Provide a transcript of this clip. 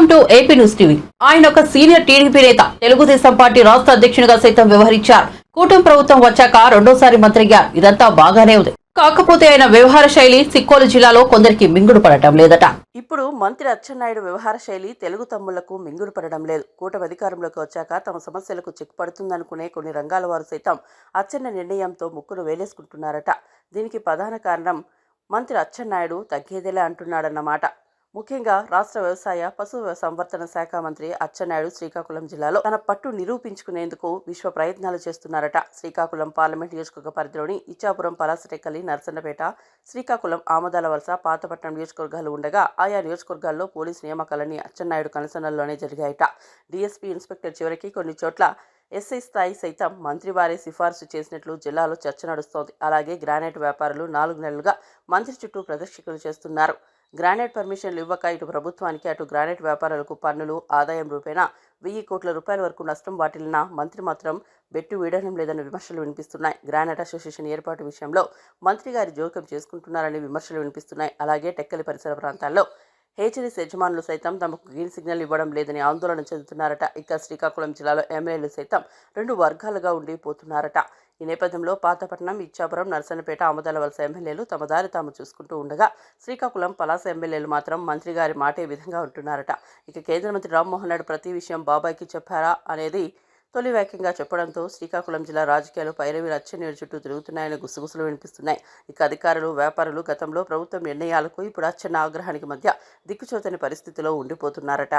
Welcome to AP news TV. ఆయన ఒక senior TDP నేత తెలుగుదేశం పార్టీ రాష్ట్ర అధ్యక్షునిగా సైతం వ్యవహరించారు. కూటమి ప్రభుత్వం వచ్చాక రెండోసారి మంత్రిగా ఇదంతా బాగానే ఉంది. కాకపోతే ఆయన వ్యవహార శైలి సిక్కోలు జిల్లాలో కొందరికి మింగుడు పడటం లేదట. ఇప్పుడు మంత్రి అచ్చెన్నాయుడు వ్యవహార శైలి తెలుగు తమ్ముళ్ళకు మింగుడు పడడం లేదు. కూటమి అధికారంలోకి వచ్చాక తమ సమస్యలకు చెక్ పడుతుందనుకునే కొన్ని రంగాల వారు సైతం అచ్చెన్న నిర్ణయంతో ముక్కును వేలేసుకుంటున్నారట. దీనికి ప్రధాన కారణం మంత్రి అచ్చెన్నాయుడు తగ్గేదేలే అంటున్నాడన్నమాట. ముఖ్యంగా రాష్ట్ర వ్యవసాయ పశు సంవర్ధన శాఖ మంత్రి అచ్చెన్నాయుడు శ్రీకాకుళం జిల్లాలో తన పట్టు నిరూపించుకునేందుకు విశ్వ ప్రయత్నాలు చేస్తున్నారట. శ్రీకాకుళం పార్లమెంట్ నియోజకవర్గ పరిధిలోని ఇచ్చాపురం పలాసటెక్కలి నర్సన్నపేట శ్రీకాకుళం ఆమదాల వలస పాతపట్నం నియోజకవర్గాలు ఉండగా ఆయా నియోజకవర్గాల్లో పోలీసు నియామకాలన్నీ అచ్చెన్నాయుడు కనసనల్లోనే జరిగాయట. డీఎస్పీ ఇన్స్పెక్టర్ చివరికి కొన్ని చోట్ల ఎస్ఐ స్థాయి సైతం మంత్రి వారే సిఫార్సు చేసినట్లు జిల్లాలో చర్చ నడుస్తోంది. అలాగే గ్రానైట్ వ్యాపారులు నాలుగు నెలలుగా మంత్రి చుట్టూ ప్రదర్శికలు చేస్తున్నారు. గ్రానైట్ పర్మిషన్లు ఇవ్వక ఇటు ప్రభుత్వానికి అటు గ్రానైట్ వ్యాపారాలకు పన్నులు ఆదాయం రూపేణా వెయ్యి కోట్ల రూపాయల వరకు నష్టం వాటిల్లిన మంత్రి మాత్రం బెట్టు వీడడం లేదన్న విమర్శలు వినిపిస్తున్నాయి. గ్రానైట్ అసోసియేషన్ ఏర్పాటు విషయంలో మంత్రి గారి జోక్యం చేసుకుంటున్నారని విమర్శలు వినిపిస్తున్నాయి. అలాగే టెక్కలి పరిసర ప్రాంతాల్లో హేచరీస్ యజమానులు సైతం తమకు గ్రీన్ సిగ్నల్ ఇవ్వడం లేదని ఆందోళన చెందుతున్నారట. ఇక శ్రీకాకుళం జిల్లాలో ఎమ్మెల్యేలు సైతం రెండు వర్గాలుగా ఉండిపోతున్నారట. ఈ నేపథ్యంలో పాతపట్నం ఇచ్చాపురం నర్సన్నపేట ఆమదాల వలస ఎమ్మెల్యేలు తమ దారి తాము చూసుకుంటూ ఉండగా శ్రీకాకుళం పలాస ఎమ్మెల్యేలు మాత్రం మంత్రి గారి మాటే విధంగా ఉంటున్నారట. ఇక కేంద్ర మంత్రి రామ్మోహన్ నాయుడు ప్రతి విషయం బాబాయ్కి చెప్పారా అనేది తొలి వాక్యంగా చెప్పడంతో శ్రీకాకుళం జిల్లా రాజకీయాలు పైరవి అచ్చెన్నీరు చుట్టూ తిరుగుతున్నాయని గుసగుసలు వినిపిస్తున్నాయి. ఇక అధికారులు వ్యాపారులు గతంలో ప్రభుత్వం నిర్ణయాలకు ఇప్పుడు అచ్చెన్న ఆగ్రహానికి మధ్య దిక్కుచోతని పరిస్థితిలో ఉండిపోతున్నారట.